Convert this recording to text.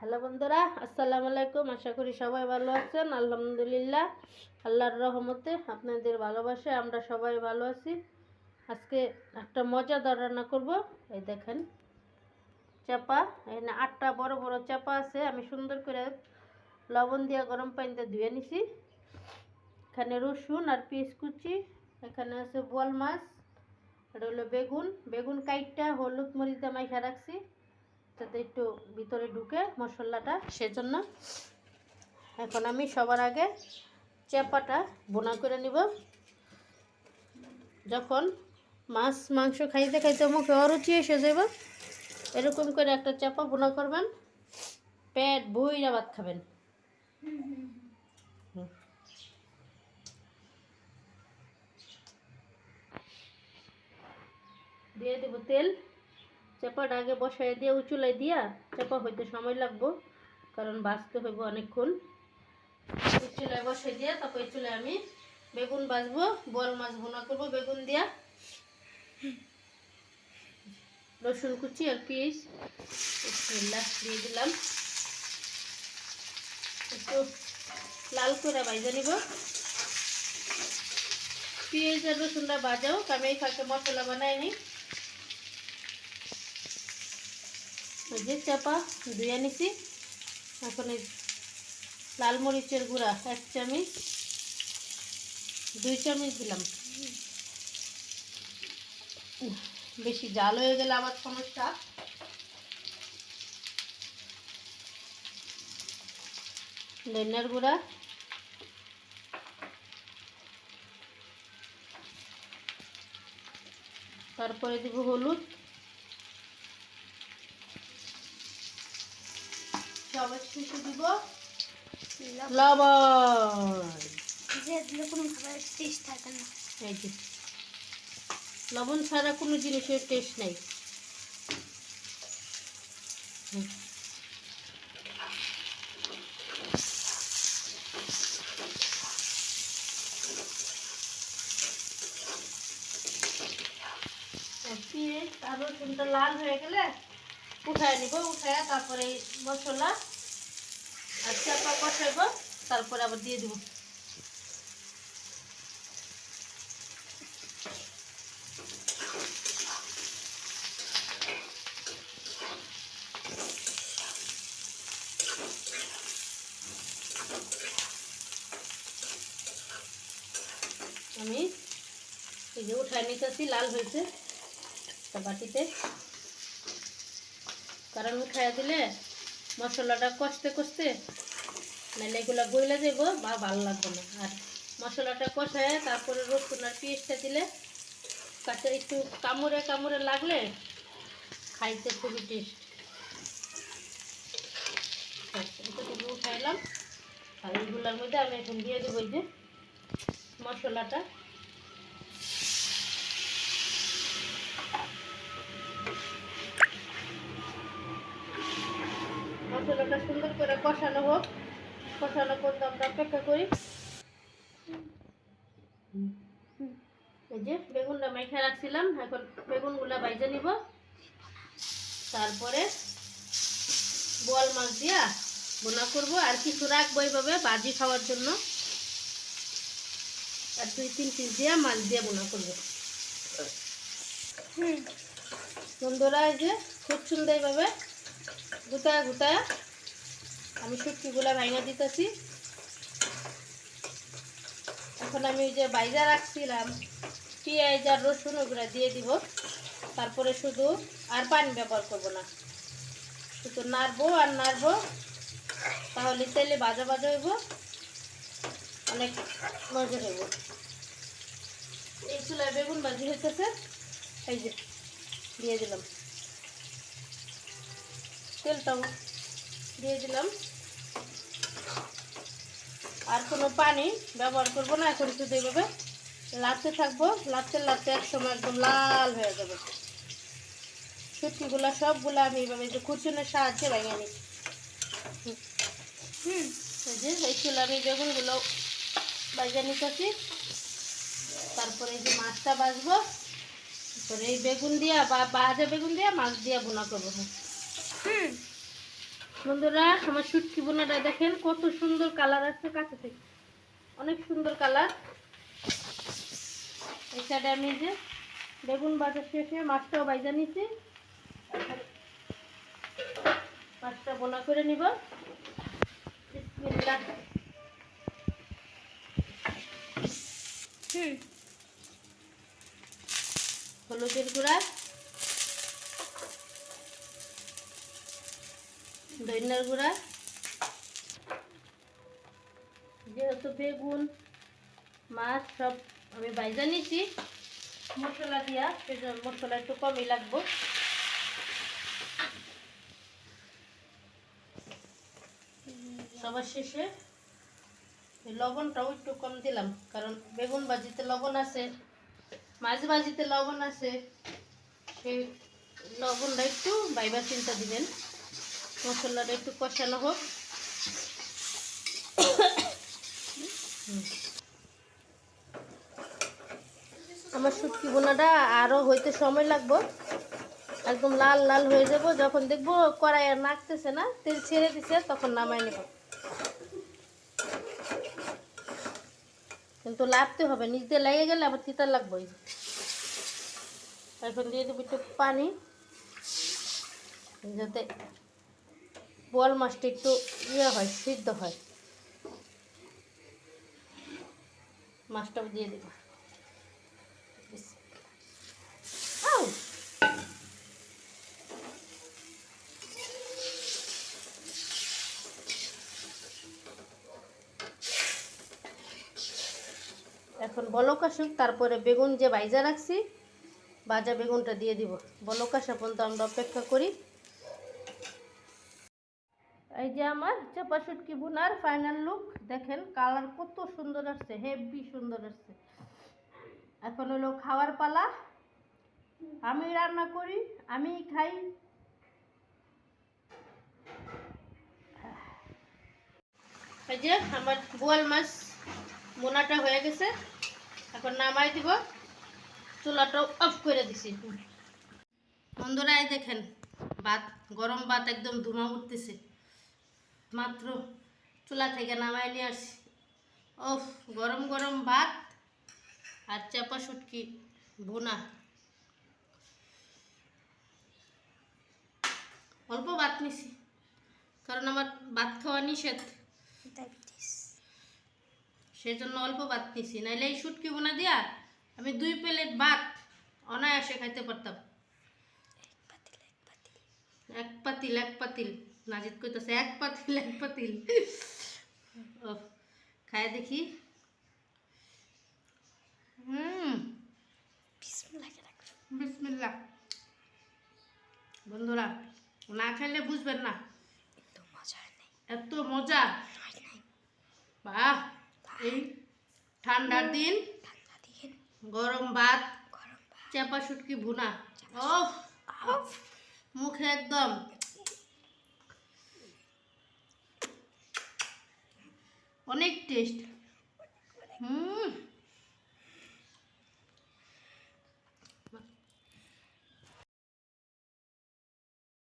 Hello বন্ধুরা, আসসালামু আলাইকুম। আশা করি সবাই ভালো আছেন। আলহামদুলিল্লাহ, আল্লাহর রহমতে আপনাদের ভালোবাসে আমরা সবাই ভালো আছি। আজকে একটা মজাদার রান্না করব। এই দেখেন, চাপা এখানে আটটা বড় বড় চাপা আছে। আমি সুন্দর করে লবণ দিয়ে গরম পানিতে ধুয়ে নিছি। এখানে রসুন আর পিস কুচি, এখানে আছে বোয়াল মাছ, এটা হলো বেগুন। বেগুন কাইটটা হলুদ মরিচ দিয়ে মাইখা রাখছি। যাতে একটু ভিতরে ঢুকে মশলাটা, সেজন্য এখন আমি সবার আগে চেপাটা বোনা করে নিব। যখন মাছ, মাংস খাইতে খাইতে মুখে অরুচি এসে যাব এরকম করে একটা চাপা বোনা করবেন, পেট বইরা ভাত খাবেন। দিয়ে দেবো তেল। চাপাটা আগে বসাই দিয়ে উঁচুলাই দিয়া চাপা হইতে সময় লাগবো, কারণ বাঁচতে হইব অনেকক্ষণ। চুলায় বসাই দিয়া তারপর চুলায় আমি বেগুন বাজবো বল মাছ ভুনা করব বেগুন দিয়া। রসুন কুচি আর পিস দিয়ে দিলাম। একটু লাল করে ভাজা নিব। পেঁয়াজ আর রসুনটা বাজাও আমি এই ফাঁকে মশলা বানাই নিই যে চাপা ধুয়ে নিছি। এখন লাল মরিচের গুঁড়া, এক চামচ, দুই চামচ দিলাম। বেশি জাল হয়ে গেলে আবার সমস্যা। ধনিয়ার গুঁড়া। তারপরে দিব হলুদ। দিব। লবণ। লবণ ছাড়া কোনো জিনিসের টেস্ট নেই। আর লাল হয়ে গেলে উঠায় নিব উঠায় তারপরে মশলা আর চাপা কষাইব, তারপরে আবার দিয়ে দেবো। আমি এই যে উঠায় নিতেছি, লাল হয়েছে বাটিতে। কারণ উঠায় দিলে মশলাটা কষতে কষতে নাহলে এগুলো গইলে দেবো বা ভালো লাগবে না। আর মশলাটা কষায় তারপরে রসুন আর পেঁয়াজটা দিলে কাঁচা একটু কামড়ে কামড়ে লাগলে খাইতে খুবই টেস্ট। এতটুকু উঠাইলাম। আর এইগুলোর মধ্যে আমি এখন দিয়ে দেবো যে মশলাটা। মশলাটা সুন্দর করে কষানো হোক। কষানো পর্যন্ত আমরা অপেক্ষা করি। এই যে বেগুনটা মেখে রাখছিলাম, এখন বেগুনগুলা বাইজে নিব। তারপরে বোয়াল মাছ দিয়া বোনা করব। আর কিছু রাখব এইভাবে ভাজি খাওয়ার জন্য। আর দুই, তিন পিস দিয়ে মাছ দিয়ে বোনা করব। বন্ধুরা, এই যে খুব সুন্দর এইভাবে গুতায় গুতায় আমি শুটকিগুলা ভাঙা দিতেছি। এখন আমি ওই যে বাইজা রাখছিলাম, পেঁয়াজ আর রসুন ওগুলো দিয়ে দিব। তারপরে শুধু আর পানি ব্যবহার করব না। শুধু নাড়বো আর নাড়বো, তাহলে তেলে বাজা বাজা হইব। অনেক মজা হইব। এই চুলায় বেগুন বাজি হইতেছে, এই যে, দিয়ে দিলাম। তেলটাও দিয়ে দিলাম। আর কোনো পানি ব্যবহার করব না, এখন শুধু এইভাবে লাড়তে থাকব। লাড়তে লাড়তে একসময় একদম লাল হয়ে যাবে। শুটকিগুলো সবগুলো আমি এইভাবে যে খুচুনের সাহায্যে ভেঙে নিই। হুম, এই যে এই চুলা আমি বেগুনগুলো বাইজা নিতেছি। তারপরে এই যে মাছটা বাজবো তারপরে এই বেগুন দিয়া বা ভাজা বেগুন দিয়া মাছ দিয়া বোনা করব। হুম। বন্ধুরা আমার শুটকি বোনাটা দেখেন কত সুন্দর কালার আছে কাছে থেকে। অনেক সুন্দর কালার। এই সাইডে আমি যে বেগুন বাজার শেষে মাছটাও বাইজা নিছি। মাছটা বোনা করে নিব। হুম। হলুদের গুঁড়া। ধনিয়ার গুঁড়া, যেহেতু বেগুন, মাছ সব আমি বাইজা নিছি মশলা দিয়া সেজন্য মশলা একটু কমই লাগবো। সবার শেষে লবণটাও একটু কম দিলাম, কারণ বেগুন ভাজিতে লবণ আছে, মাছ ভাজিতে লবণ আছে, সেই লবণটা একটু বাইবার চিন্তা দিবেন। মশলাটা একটু কষানো হোক। আমার শুটকি বোনাটা আরও হইতে সময় লাগবো। একদম লাল লাল হয়ে যাব। যখন দেখব কড়াই আর নাকতেছে না, তেল ছেড়ে দিছে, তখন নামাই নেব। কিন্তু লাভতে হবে, নিচ দিয়ে লেগে গেলে আবার তিতা লাগবে এখন দিয়ে দেবো একটু পানি, যাতে বোয়াল মাছটা একটু ইয়ে হয়, সিদ্ধ হয়। মাছটাও দিয়ে দেবো! এখন বলক আসুক, তারপরে বেগুন যে বাইজা রাখছি, ভাজা বেগুনটা দিয়ে দিব। বলক আসা পর্যন্ত আমরা অপেক্ষা করি। এই যে আমার চাপা শুটকি বোনার ফাইনাল লুক দেখেন কালার কত সুন্দর আসছে হেভি সুন্দর আসছে। এখন হলো খাওয়ার পালা। আমি রান্না করি, আমি খাই। এই যে আমার বোয়াল মাছ মোনাটা হয়ে গেছে। এখন নামাই দিব। চুলাটাও অফ করে দিছি। বন্ধুরা দেখেন, ভাত, গরম ভাত একদম ধুমা উঠতেছে। মাত্র চুলা থেকে নামাই নিয়ে আসছি ওফ গরম গরম ভাত আর চাপা শুটকি ভুনা। অল্প ভাত নিছি কারণ আমার ভাত খাওয়া নিষেধ। সেই জন্য অল্প ভাত নিছি নাইলে এই শুটকি বোনা দিয়া আমি দুই প্লেট ভাত অনায়াসে খাইতে পারতাম। এক পাতিল। এক পাতিল এক পাতিল। নাজিদ কইতাছে এক পাতিল এক পাতিল। ও খায় দেখি। হুম। বিসমিল্লাহ। বন্ধুরা না খাইলে বুঝবেন না। এত মজা হয় নাই। বাহ এই ঠান্ডার দিন। গরম ভাত। গরম ভাত। শুটকি ভুনা। ও মুখে একদম অনেক টেস্ট হুম।